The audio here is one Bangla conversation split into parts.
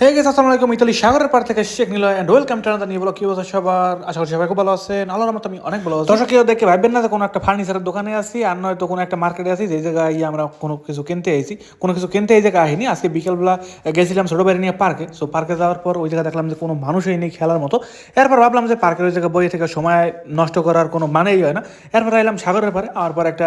হে গেস আসসালামু আলাইকুম। ইতালি সাগরের পার থেকে Sheikh Niloy and welcome to another new blog কি সবার? আশা করি সবাই খুব ভালো আছেন। আল্লাহর রহমতে আমি অনেক ভালো আছি। দর্শক, কেউ দেখে ভাববেন না যে কোনো একটা ফার্নিচারের দোকানে আছি আর নয়তো কোনো একটা মার্কেটে যে জায়গায় আমরা কোনো কিছু কিনতে আইছি। কোনো কিছু কিনতে এই জায়গায় আহিনি আজকে বিকেলবেলা গেছিলাম ছোট নিয়ে পার্কে সো পার্কে যাওয়ার পর ওই জায়গায় দেখলাম যে কোনো মানুষই নেই খেলার মতো। এরপর ভাবলাম যে পার্কের ওই জায়গায় বইয়ে থেকে সময় নষ্ট করার কোনো মানেই হয় না। এরপর আইলাম সাগরের পারে আর পর একটা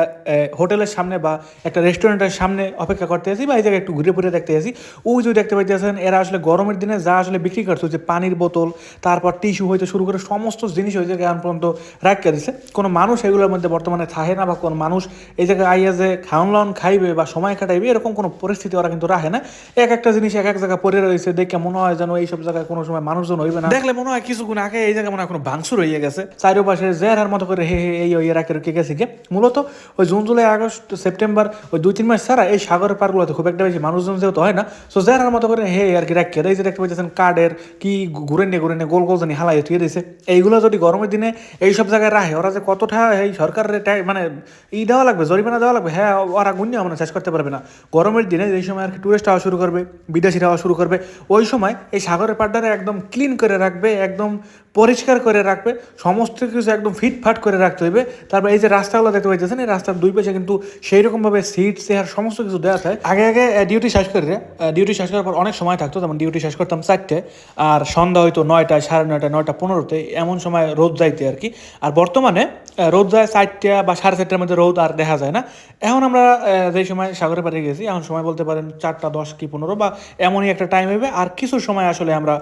হোটেলের সামনে বা একটা রেস্টুরেন্টের সামনে অপেক্ষা করতে আসি বা এই জায়গায় একটু ঘুরে ঘুরে দেখতে আসি ওই যে দেখতে পাইতেছেন, এরা আসলে গরমের দিনে যা আসলে বিক্রি করছে যে পানির বোতল তারপর টিস্যু হইতে শুরু করে সমস্ত জিনিস ওই জায়গায় এখন পর্যন্ত রাখিয়ে দিছে। কোনো মানুষ এগুলোর মধ্যে বর্তমানে থাকে না বা কোনো মানুষ এই জায়গায় আইয়া যে খাওয়ান লাউন খাইবে বা সময় কাটাইবে এরকম কোনো পরিস্থিতি ওরা কিন্তু রাখে না। এক একটা জিনিস এক এক জায়গায় পড়ে রয়েছে দেখে মনে হয় যেন এইসব জায়গায় কোনো সময় মানুষজন হইবে না। দেখলে মনে হয় কিছুক্ষণ আগে এই জায়গায় মনে হয় কোনো ভাঙচুর হয়ে গেছে। চারিপাশে জেরার মতো করে হে হে এই ওই রাখে রেখে গেছে গে। মূলত ওই জুন জুলাই আগস্ট সেপ্টেম্বর ওই দুই তিন মাস ছাড়া এই সাগরের পারগুলোতে খুব একটা বেশি মানুষজন যেহেতু হয় না সো জেরার মতো করে হে আর কি রাখে এই যে দেখতে পাচ্ছেন কার্ডের কি ঘুরে নিয়ে ঘুরে নিয়ে গোল গোল জানি হালাই ঠিক দিয়েছে এইগুলো যদি গরমের দিনে এইসব জায়গায় রাহে ওরা যে কতটা এই সরকারের মানে ই দেওয়া লাগবে, জরিমানা দেওয়া লাগবে হ্যাঁ ওরা গুণ্য মানে শেষ করতে পারবে না। গরমের দিনে যেই সময় আর কি টুরিস্ট হওয়া শুরু করবে, বিদেশিরা হওয়া শুরু করবে, ওই সময় এই সাগরের পাড্ডারে একদম ক্লিন করে রাখবে, একদম পরিষ্কার করে রাখবে, সমস্ত কিছু একদম ফিটফাট করে রাখতে হইবে। তারপর এই যে রাস্তাগুলো দেখতে পাইতেছেন, এই রাস্তার দুই পাশে কিন্তু সেই রকমভাবে সিট, চেয়ার, সমস্ত কিছু দেওয়া থাকে আগে আগে ডিউটি শেষ করে ডিউটি শেষ করার পর অনেক সময় থাকতো, যেমন ডিউটি শেষ করতাম চারটে, আর সন্ধ্যা হয়তো নয়টায় সাড়ে নয়টা নয়টা পনেরোতে, এমন সময় রোদ যাইতে আর কি। আর বর্তমানে রোদ যায় চারটা বা সাড়ে চারটার মধ্যে রোদ আর দেখা যায় না। এখন আমরা যেই সময় সাগরে পাড়ে গেছি, এখন সময় বলতে পারেন চারটা, দশ কি পনেরো বা এমনই একটা টাইম হবে আর কিছু সময় আসলে আমরা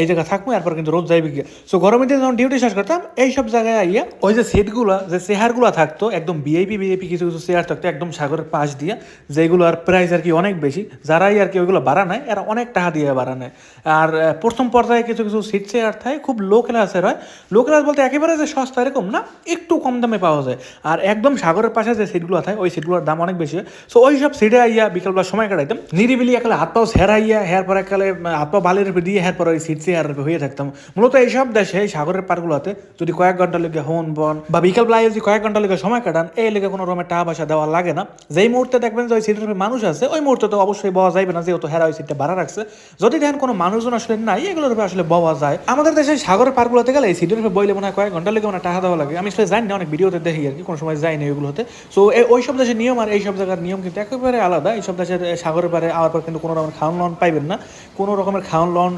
এই জায়গায় থাকব, এরপর কিন্তু রোদ যাইবে গিয়ে। সো গরমের দিনে যখন ডিউটি শেষ করতাম এই সব জায়গায় আইয়া ওই যে সিটগুলো যে চেয়ারগুলো থাকতো, একদম বিআইপি বিআইপি কিছু কিছু চেয়ার থাকতো, একদম সাগরের পাশ দিয়ে, যেগুলো আর প্রাইস আর কি অনেক বেশি, যারাই আর কি ওইগুলো বাড়া নেয়, এরা অনেক টাকা দিয়ে বাড়া নেয়। আর প্রথম পর্যায়ে কিছু কিছু সিট চেয়ার থাকে, খুব লো ক্লাসের হয়। লো ক্লাস বলতে একেবারে যে সস্তা এরকম না, একটু কম দামে পাওয়া যায়। আর একদম সাগরের পাশে যে সিটগুলো থাকে, ওই সিটগুলোর দাম অনেক বেশি হয়। সো ওই সব সিটে আইয়া বিকালবেলা সময় কাটাইতাম। নিরিবিলি একালে হাত পাও হেরাইয়া হেয়ার পরে একালে হাত পা বালির দিয়ে হেয়ার পরে ওই সিট চেয়ার হয়ে থাকতাম। মূলত এইসব দেশে সাগরের পার্কগুলোতে যদি কয়েক ঘণ্টা লেগে হন, বন বা বিকাল বেলায় যদি কয়েক ঘণ্টা লেগে সময় কাটান, এই লেগে কোনো রকমের টাকা পয়সা দেওয়া লাগে না। যেই মুহূর্তে দেখবেন যে ওই সিটের মানুষ আছে, ওই মুহূর্তে তো অবশ্যই বওয়া যাইবে না, যেহেতু হেরা ওই সিটটা ভাড়া রাখছে। যদি দেখেন কোনো মানুষজন আসলে নাই, এগুলোর উপরে আসলে বওয়া যায়। আমাদের দেশে সাগরের পার্কগুলোতে গেলে এই সিটের উপরে বইলে মনে হয় কয়েক ঘণ্টা লেগে মানে টাকা দেওয়া লাগে। আমি আসলে জানি না, অনেক ভিডিওতে দেখি আর কি, কোনো সময় যাইনি ওইগুলোতে। সো ওই সব দেশের নিয়ম আর এই সব জায়গার নিয়ম কিন্তু একেবারে আলাদা। এই সব দেশের সাগরের পারে আওয়ার পর কিন্তু কোনো রকমের খাওয়ান লন পাইবেন না। কোনো রকমের খাওয়ান লন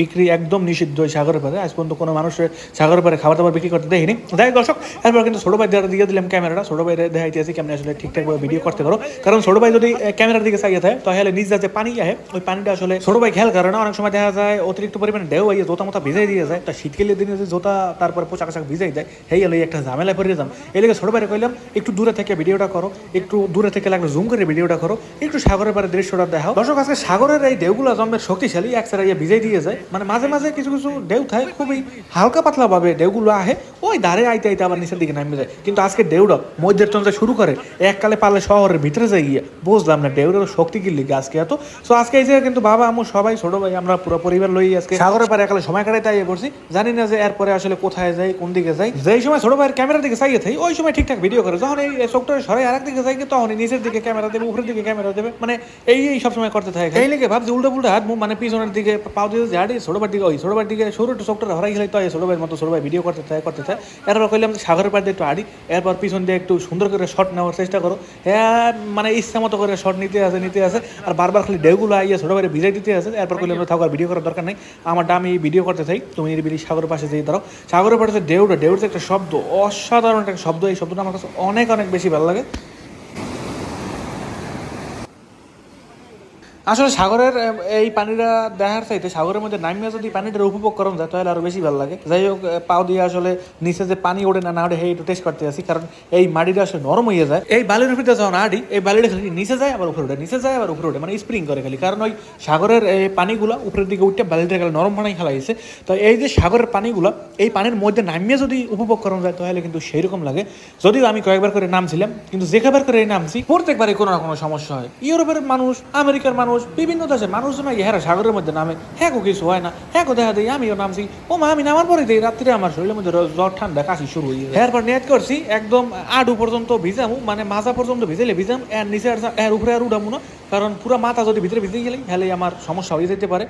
বিক্রি একদম নিষিদ্ধ সাগরের পারে। আজ পর্যন্ত কোনো মানুষের সাগরের পারে খাবার দাবার বিক্রি করতে দেখিনি দেখ দর্শক, এরপর কিন্তু ছোটো ভাই দিয়ে দিলাম ক্যামেরাটা। ছোটো ভাই দেখাইতে আছি কেমন আসলে ঠিকঠাকভাবে ভিডিও করতে পারো। কারণ ছোটো ভাই যদি ক্যামেরার দিকে চাইয়ে থাকে, তাহলে নিজ যে পানি আহে। ওই পানিটা আসলে ছোটো ভাই খেয়াল করে না। অনেক সময় দেখা যায় অতিরিক্ত পরিমাণে ঢেউ হয়ে জোতা মতো ভিজাই দিয়ে যায়। তা শীতকালের দিনে যে জোতা তারপর পোশাক আশাক ভিজাই যায় হেই এলো একটা ঝামেলা পড়ে যাম এই লেগে ছোটো ভাইরে কইলাম, একটু দূরে থেকে ভিডিওটা করো। একটু দূরে থেকে লাগলে জুম করে ভিডিওটা করো। একটু সাগরের পারে দৃশ্যটা দেখাও। দর্শক, আজকে সাগরের এই ঢেউগুলো জন্মের শক্তিশালী, এক সারা ভিজাই দিয়ে যায়। মানে মাঝে মাঝে কিছু কিছু ঢেউ থাকে, খুবই হালকা পাতলা ভাবে ঢেউগুলো আহে ওই ধারে আইতে আইতে আবার নিচের দিকে নামে যায় কিন্তু আজকে ঢেউটা মধ্যের টনটা শুরু করে এককালে পারলে শহরের ভিতরে যাই গিয়ে। বুঝলাম না ঢেউরের শক্তি কি লিগে আজকে এত। সো আজকে এই কিন্তু বাবা আমু সবাই ছোট ভাই আমরা পুরো পরিবার লই আজকে সাগরের পারে একালে সময় কাটাইতে আইয়ে পড়ছি। জানি না যে এরপরে আসলে কোথায় যাই কোন দিকে যাই। যেই সময় ছোট ভাইয়ের ক্যামেরার দিকে চাইয়ে থাকি ওই সময় ঠিকঠাক ভিডিও করে। যখন এই চোখটা সরাই আরেক দিকে যাই তখন নিচের দিকে ক্যামেরা দেবে উপরের দিকে ক্যামেরা দেবে। মানে এই এই সব সময় করতে থাকে। এই লেগে ভাবছি উল্টো পুল্টো হাত মানে পিছনের দিকে পাও দিয়ে ঝাড়ি ছোট ভাইয়ের দিকে ওই ছোট ভাইয়ের দিকে সরু একটু চোখটা হরাই গেলে তো ছোট ভাইয়ের মতো ছোট ভাই ভিডিও করতে থাকে করতে থাকে এরপর কইলাম সাগরের পাড় দিয়ে একটু আড়ি, এরপর পিছন দিয়ে একটু সুন্দর করে শট নেওয়ার চেষ্টা করো। হ্যাঁ মানে ইচ্ছা মতো করে শট নিতে আসে নিতে আসে আর বারবার খালি ঢেউগুলো আইয়া ছোট ভাইয়ের ভিজাই দিতে আসে এরপর কইলাম থাকার ভিডিও করার দরকার নেই। আমার আমি ভিডিও করতে চাই। তুমি নিরিবিলি সাগরের পাশে যেয়ে দাঁড়াও। সাগরের পাশে ঢেউটা ঢেউর একটা শব্দ, অসাধারণ একটা শব্দ। এই শব্দটা আমার কাছে অনেক অনেক বেশি ভালো লাগে। আসলে সাগরের এই পানিটা দেখার চাইতে সাগরের মধ্যে নামিয়ে যদি পানিটা উপভোগ করা যায় তাহলে আরও বেশি ভালো লাগে। যাই হোক পাও দিয়ে আসলে নিচে যে পানি ওঠে না না ওঠে একটু টেস্ট করতে আসি, কারণ এই মাটিটা আসলে নরম হয়ে যায়। এই বালির উপরে যখন আড়ি, এই বালিটা খালি নিচে যায় আবার উপরে ওঠে, নিচে যায় আবার উপরে ওঠে মানে স্প্রিং করে খালি। কারণ ওই সাগরের, এই পানিগুলো উপরের দিকে উঠে বালিটা খালি নরম পানি খেলাইছে তো এই যে সাগরের পানিগুলো, এই পানির মধ্যে নামিয়ে যদি উপভোগ করা যায় তাহলে কিন্তু সেই রকম লাগে। যদিও আমি কয়েকবার করে নামছিলাম, কিন্তু যে কয়েকবার করে নামছি, প্রত্যেকবারই কোনো না কোনো সমস্যা হয়। ইউরোপের মানুষ, আমেরিকার মানুষ বিভিন্ন দেশের মানুষজন হ্যাঁ সাগরের মধ্যে নামে। হ্যাঁ কিছু হয় না। হ্যাঁ দেখা দিই, আমিও নামছি। ও মা, আমি নামার পরে দিই, রাত্রে আমার শরীরের মধ্যে জ্বর ঠান্ডা, কাশি শুরু হয়ে যায়। এরপর নেট করছি, একদম আডু পর্যন্ত ভিজামু মানে মাজা পর্যন্ত ভিজাইলে ভিজাম, এর নিচে আর এর উপরে আর উঠামু না। কারণ পুরো মাথা যদি ভিতরে ভিজে গেলে তাহলে আমার সমস্যা হয়ে যেতে পারে।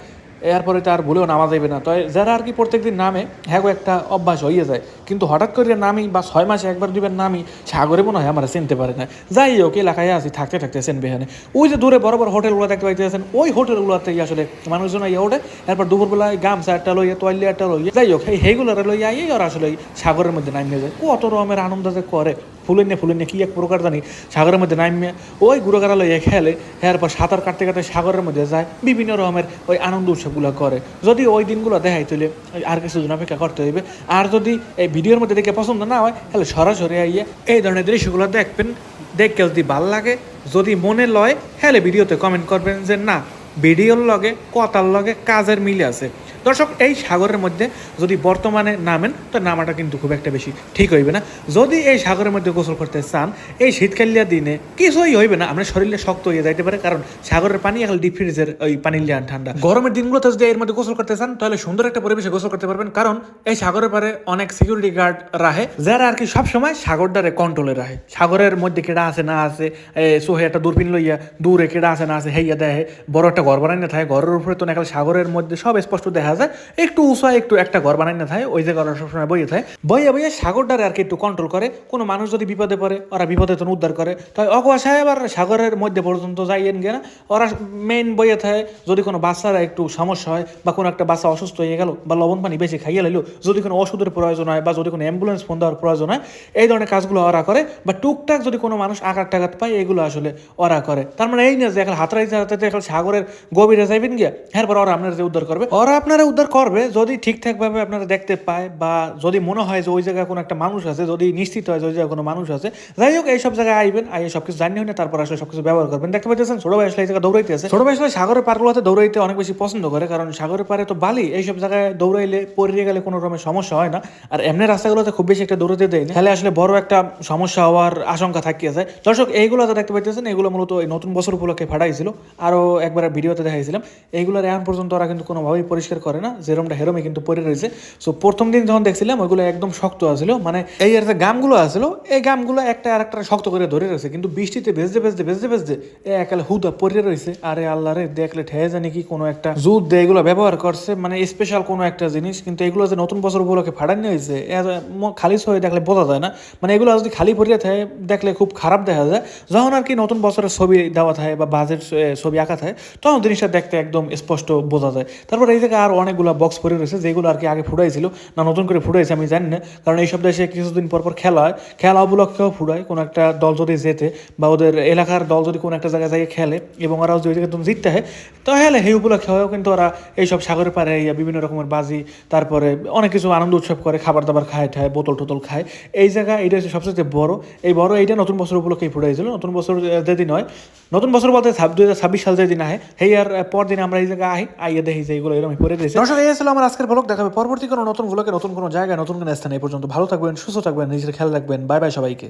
এরপরে তো আর ভুলেও নামা যাবে না। তো যারা আর কি প্রত্যেকদিন নামে হ্যাঁ একটা অভ্যাস হয়ে যায়। কিন্তু হঠাৎ করে নামি বা ছয় মাসে একবার দুবার নামি, সাগরে মনে হয় আমরা চিনতে পারে না। যাই হোক, এলাকায় আছি, থাকতে থাকতে চিনবে এখানে। ওই যে দূরে বড় বড় হোটেলগুলো দেখতে পাইতেছেন, ওই হোটেলগুলোতে আসলে মানুষজন ইয়ে ওঠে। এরপর দুপুরবেলায় গামছা একটা লইয়া তোয়াল্লি একটা লইয়া, যাই হোক সেইগুলোর লইয়া আইয়ে ওরা আসলে সাগরের মধ্যে নামিয়ে যায়। কত রকমের আনন্দ যে করে। ফুলেন ফুলেন কি এক প্রকার জানি, সাগরের মধ্যে নামিয়ে ওই গুড়োগাড়া লইয়া খেলে এরপর সাঁতার কাটতে কাটতে সাগরের মধ্যে যায়, বিভিন্ন রকমের ওই আনন্দ উৎসবগুলো করে। যদি ওই দিনগুলো দেখাই তুলে আর কিছু দিন অপেক্ষা করতে হইবে। আর যদি এই ভিডিওর মধ্যে দেখে পছন্দ না হয়, তাহলে সরাসরি আইয়ে এই ধরনের দৃশ্যগুলো দেখবেন। দেখতে যদি ভালো লাগে, যদি মনে লয় হ্যালে ভিডিওতে কমেন্ট করবেন যে না, ভিডিওর লগে, কথার লগে কাজের মিল আছে। দর্শক, এই সাগরের মধ্যে যদি বর্তমানে নামেন, তো নামাটা কিন্তু খুব একটা বেশি ঠিক হইবে না। যদি এই সাগরের মধ্যে গোসল করতে চান, এই শীতকালিয়া দিনে কিছুই হইবে না। আপনার শরীরে শক্ত হয়ে যাইতে পারে, কারণ সাগরের পানি এখন ডিপ ফ্রিজের ওই পানি লিয়ান ঠান্ডা। গরমের দিনগুলোতে যদি এর মধ্যে গোসল করতে চান, তাহলে সুন্দর একটা পরিবেশে গোসল করতে পারবেন, কারণ এই সাগরের পারে অনেক সিকিউরিটি গার্ড রাখে যারা আর কি সবসময় সাগরটারে কন্ট্রোলে রাখে সাগরের মধ্যে কেডা আছে, না আছে সোহে একটা দূরবীন লইয়া দূরে কেডা আছে, না আছে, হেইয়া দেয় বড় একটা ঘর বানাই না থাকে ঘরের উপরে তো নাকাল সাগরের মধ্যে সব স্পষ্ট দেখা যায়, একটু উঁচা একটু একটা ঘর বানাই না থাকে, ওই জায়গায় ওরা সবসময় বইয়ে থাকে। বইয়ে বইয়ে সাগরটারে আর কি একটু কন্ট্রোল করে, কোনো মানুষ যদি বিপদে পড়ে, ওরা বিপদে তো উদ্ধার করে। তাই অকুয়া সাহেব আর সাগরের মধ্যে পর্যন্ত যাইয়েন গিয়ে না, ওরা মেইন বইয়ে থাকে, যদি কোনো বাচ্চারা একটু সমস্যা হয় বা কোনো একটা বাচ্চা অসুস্থ হয়ে গেল বা লবণ পানি বেশি খাইয়ে লাইলো, যদি কোনো ওষুধের প্রয়োজন হয় বা যদি কোনো অ্যাম্বুলেন্স ফোন দেওয়ার প্রয়োজন হয়, এই ধরনের কাজগুলো ওরা করে। বা টুকটাক যদি কোনো মানুষ আঘাত টাঘাত পায়, এগুলো আসলে ওরা করে। তার মানে এই না যে এখন হাতরাইতে হাতাতে এখন সাগরের গভীরে যাইবেন গিয়া, এরপর ওরা আপনার যে উদ্ধার করবে, ওরা আপনারা উদ্ধার করবে, যদি ঠিকঠাকভাবে আপনারা দেখতে পায় বা যদি মনে হয় যে ওই জায়গায় কোনো একটা মানুষ আছে, যদি নিশ্চিত হয় যে ওই জায়গায় কোনো মানুষ আছে, যাই হোক, এইসব জায়গায় আইবেন, আইয়ে সব কিছু জানিয়ে না তারপর আসলে সব কিছু ব্যবহার করবেন। দেখতে পাচ্ছেন, ছোট ভাই আসলে এই জায়গায় দৌড়াইতে আছে। ছোট ভাই আসলে সাগরের পারগুলোতে দৌড়াইতে অনেক বেশি পছন্দ করে, কারণ সাগরের পারে তো বালি, এইসব জায়গায় দৌড়াইলে পড়িয়ে গেলে কোনো রকমের সমস্যা হয় না। আর এমনি রাস্তাগুলোতে খুব বেশি একটা দৌড়াতে দেয় তাহলে আসলে বড় একটা সমস্যা হওয়ার আশঙ্কা থাকিয়ে যায় দর্শক এইগুলো দেখতে পাইতেছেন, এগুলো মূলত এই নতুন বছর উপলক্ষে ফাটাইছিল। আরও একবার ভিডিওতে দেখাইছিলাম। এইগুলোর এখন পর্যন্ত ওরা কিন্তু কোনোভাবেই পরিষ্কার করে না, যেরমটা হেরমে কিন্তু পড়ে রয়েছে। সো প্রথম দিন যখন দেখছিলাম, ওইগুলো একদম শক্ত আছিল। মানে এই আর যে গামগুলো আছিল, এই গামগুলো একটা আর একটা শক্ত করে ধরে রয়েছে। কিন্তু বৃষ্টিতে ভেজতে ভেজতে ভেজতে ভেজতে এ একালে হুদা পড়ে রয়েছে। আরে আল্লাহ রে, দেখলে ঠেয়ে জানি কি কোনো একটা জুত দিয়ে এগুলো ব্যবহার করছে। মানে স্পেশাল কোনো একটা জিনিস। কিন্তু এগুলো যে নতুন বছর উপলক্ষে ফাটানো হয়েছে খালি হয়ে দেখলে বোঝা যায় না। মানে এগুলো যদি খালি পড়িয়ে থাকে, দেখলে খুব খারাপ দেখা যায়। যখন আর কি নতুন বছরের ছবি দেওয়া থাকে বা বাজেট ছবি আঁকা থাকে, তখন জিনিসটা দেখতে একদম স্পষ্ট বোঝা যায়। তারপর এই জায়গায় আর অনেকগুলো বক্স পড়ে রয়েছে যেগুলো আর কি আগে ফুটাইছিল না নতুন করে ফুটাইছে আমি জানি না। কারণ এইসব দেশে কিছুদিন পর পর খেলা হয়। খেলা উপলক্ষেও ফুটায় কোনো একটা দল যদি জেতে বা ওদের এলাকার দল যদি কোনো একটা জায়গায় যাই খেলে এবং ওরা যদি জায়গায় তুমি জিততে হয় তাহলে সেই উপলক্ষে হয়েও কিন্তু ওরা এইসব সাগরের পাড়ে বিভিন্ন রকমের বাজি তারপরে অনেক কিছু আনন্দ উৎসব করে খাবার দাবার খায় ঠায় বোতল টোতল খায়। এই জায়গা এটা হচ্ছে সবচেয়ে বড়। এই বড় এইটা নতুন বছর উপলক্ষেই ফুটাইছিল। নতুন বছর যেদিন হয় নতুন বছর বলতে দুই হাজার ছাব্বিশ সাল যেদিন আহে সেই আর আহ, পর দিন আমরা এই জায়গায় আহি আইয়ে দেখি যে এগুলো এরকম করে দিয়েছে দর্শক, এই ছিল আমার আজকের ব্লগ দেখাবে পরবর্তী কোনো নতুন ব্লগে নতুন কোনো জায়গায়, নতুন কোনো স্থানে। এই পর্যন্ত ভালো থাকবেন, সুস্থ থাকবেন, নিজের খেয়াল রাখবেন। বাই বাই সবাইকে।